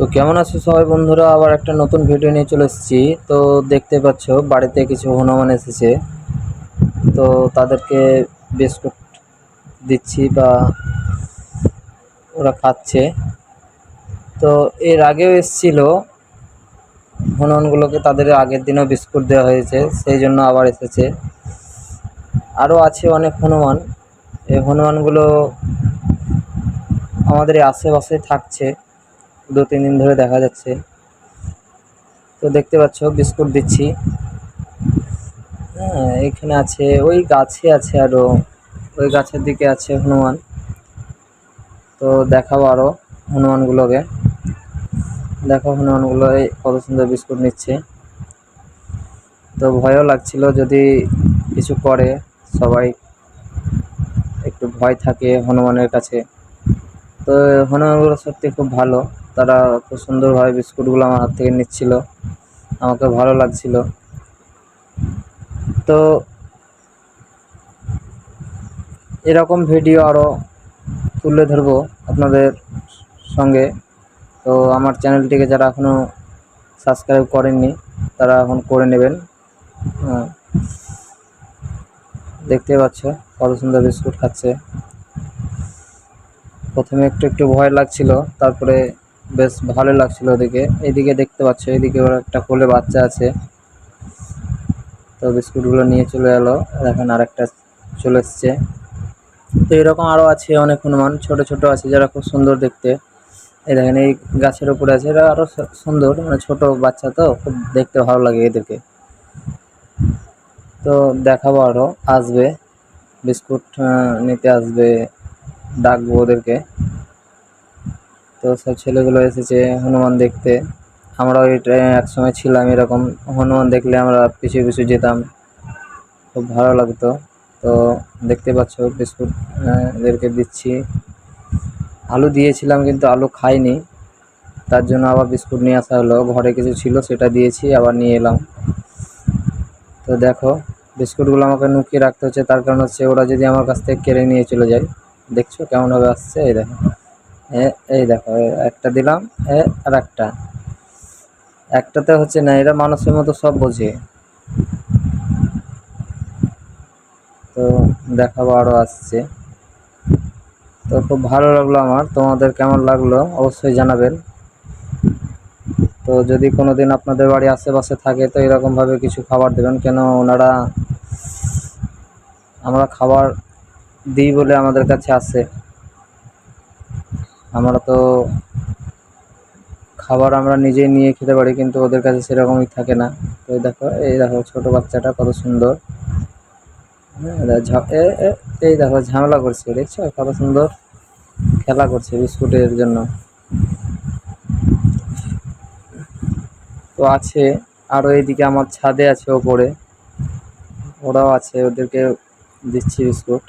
তো কেমন আছো সবাই বন্ধুরা? আবার একটা নতুন ভিডিও নিয়ে চলে এসেছি। তো দেখতে পাচ্ছ, বাড়িতে কিছু হনুমান এসেছে। তো তাদেরকে বিস্কুট দিচ্ছি বা ওরা খাচ্ছে। তো এর আগেও এসেছিল। হনুমানগুলোকে তাদের আগের দিনও বিস্কুট দেওয়া হয়েছে, সেই জন্য আবার এসেছে। আরও আছে অনেক হনুমান। এই হনুমানগুলো আমাদের আশেপাশে থাকছে। দু, তিন দিন ধরে দেখা যাচ্ছে। তো দেখতে পাচ্ছ, বিস্কুট দিচ্ছি। হ্যাঁ এখানে আছে, ওই গাছে আছে আরও ওই গাছের দিকে আছে হনুমান। তো দেখাবো আরও হনুমানগুলোকে। দেখো হনুমানগুলো কত সুন্দর বিস্কুট নিচ্ছে। তো ভয়ও লাগছিল যদি কিছু করে, সবাই একটু ভয় থাকে হনুমানের কাছে। তো হনুমানগুলো সত্যি খুব ভালো। তারা খুব সুন্দরভাবে বিস্কুটগুলো আমার হাত থেকে নিচ্ছিল। আমাকে ভালো লাগছিল। তো এরকম ভিডিও আরও তুলে ধরবো আপনাদের সঙ্গে। তো আমার চ্যানেলটিকে যারা এখনও সাবস্ক্রাইব করেননি, তারা এখন করে নেবেন। দেখতে পাচ্ছ কত সুন্দর বিস্কুট খাচ্ছে। প্রথমে একটু একটু ভয় লাগছিল, তারপরে বেশ ভালো লাগছিল ওদিকে। এদিকে দেখতে পাচ্ছ এদিকে ওর একটা কোলে বাচ্চা আছে। তো বিস্কুটগুলো নিয়ে চলে এলো দেখেন আরেকটা চলে এসছে। তো এরকম আরও আছে অনেক হনুমান, ছোট ছোট আছে যারা খুব সুন্দর দেখতে। এই দেখেন, এই গাছের উপরে আছে, এরা আরও সুন্দর মানে ছোট বাচ্চা তো, খুব দেখতে ভালো লাগে এদেরকে। তো দেখাবো আরও আসবে। বিস্কুট নিতে আসবে। ডাকবো ওদেরকে। তো সব ছেলেগুলো এসেছে হনুমান দেখতে। আমরাও এক সময় ছিলাম এরকম। হনুমান দেখলে আমরা পিছু পিছু যেতাম। খুব ভালো লাগতো। তো দেখতে পাচ্ছ, বিস্কুট এদেরকে দিচ্ছি। আলু দিয়েছিলাম কিন্তু আলু খাইনি। তার জন্য আবার বিস্কুট নিয়ে আসা হলো। ঘরে কিছু ছিল সেটা দিয়েছি, আবার নিয়ে এলাম। তো দেখো, বিস্কুটগুলো আমাকে লুকিয়ে রাখতে হচ্ছে। তার কারণ হচ্ছে ওরা যদি আমার কাছ থেকে কেড়ে নিয়ে চলে যায় দেখছ কেমনভাবে আসছে? এই দেখো। এই দেখো একটা দিলাম আর একটা। একটাতে হচ্ছে না, এরা মানুষের মতো সব বোঝে। তো দেখাবো আরও আসছে। তো খুব ভালো লাগল আমার। তোমাদের কেমন লাগল অবশ্যই জানাবেন। তো যদি কোনো দিন আপনাদের বাড়ি আশেপাশে থাকে, তো এরকমভাবে কিছু খাবার দেবেন। কেন ওনারা আমরা খাবার দিই বলে আমাদের কাছে আসে আমরা তো খাবার আমরা নিজেই নিয়ে খেতে পারি, কিন্তু ওদের কাছে সেরকমই থাকে না। তো দেখো, এই দেখো ছোট বাচ্চাটা কত সুন্দর। হ্যাঁ এই দেখো, ঝামেলা করছে, দেখছ? কত সুন্দর খেলা করছে বিস্কুটের জন্য। তো আছে আরও এইদিকে আমার ছাদে আছে ওপরে। ওরাও আছে, ওদেরকে দিচ্ছি বিস্কুট।